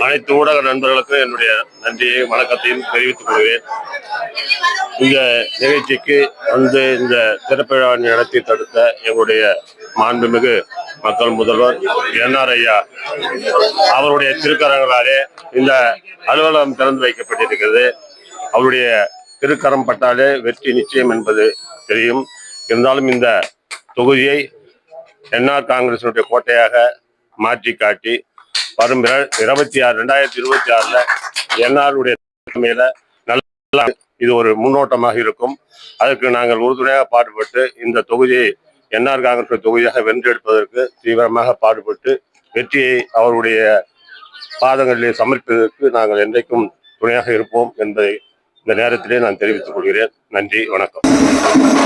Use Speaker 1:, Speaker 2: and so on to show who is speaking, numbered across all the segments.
Speaker 1: அனைத்து ஊடக நண்பர்களுக்கும் என்னுடைய நன்றியை வணக்கத்தையும் தெரிவித்துக் கொள்வேன் இந்த நிகழ்ச்சிக்கு வந்து இந்த திறப்பு நடத்தி தடுத்த எங்களுடைய மாண்புமிகு மக்கள் முதல்வர் என்ஆர் ஐயா அவருடைய திருக்கரங்களாலே இந்த அலுவலகம் திறந்து வைக்கப்பட்டிருக்கிறது. அவருடைய திருக்கரம் பட்டாலே வெற்றி நிச்சயம் என்பது தெரியும். இருந்தாலும் இந்த தொகுதியை என்ஆர் காங்கிரசினுடைய கோட்டையாக மாற்றி காட்டி வரும் இருபத்தி ஆறு ரெண்டாயிரத்தி இருபத்தி ஆறுல என்ஆருடைய தலைமையில நல்ல இது ஒரு முன்னோட்டமாக இருக்கும். அதற்கு நாங்கள் உறுதுணையாக பாடுபட்டு இந்த தொகுதியை என்ஆர் காங்கிரஸ் தொகுதியாக வென்றெடுப்பதற்கு தீவிரமாக பாடுபட்டு வெற்றியை அவருடைய பாதங்களிலே சமர்ப்பதற்கு நாங்கள் என்றைக்கும் துணையாக இருப்போம் என்பதை இந்த நேரத்திலே நான் தெரிவித்துக் கொள்கிறேன். நன்றி வணக்கம்.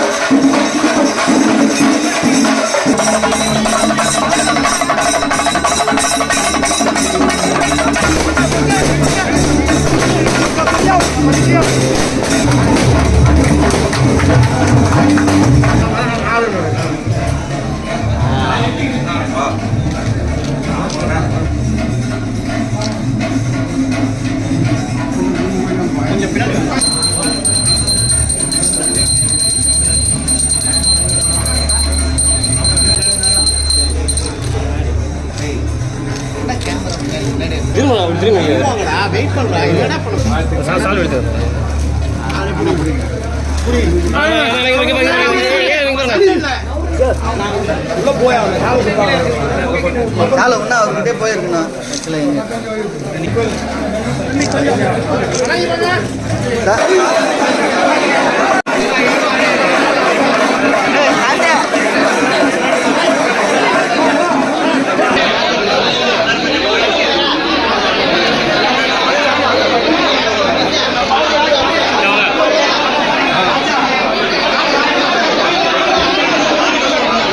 Speaker 2: காலை ஒன்றா அவர்கிட்டே போயிருக்கணும். ஆக்சுவலாக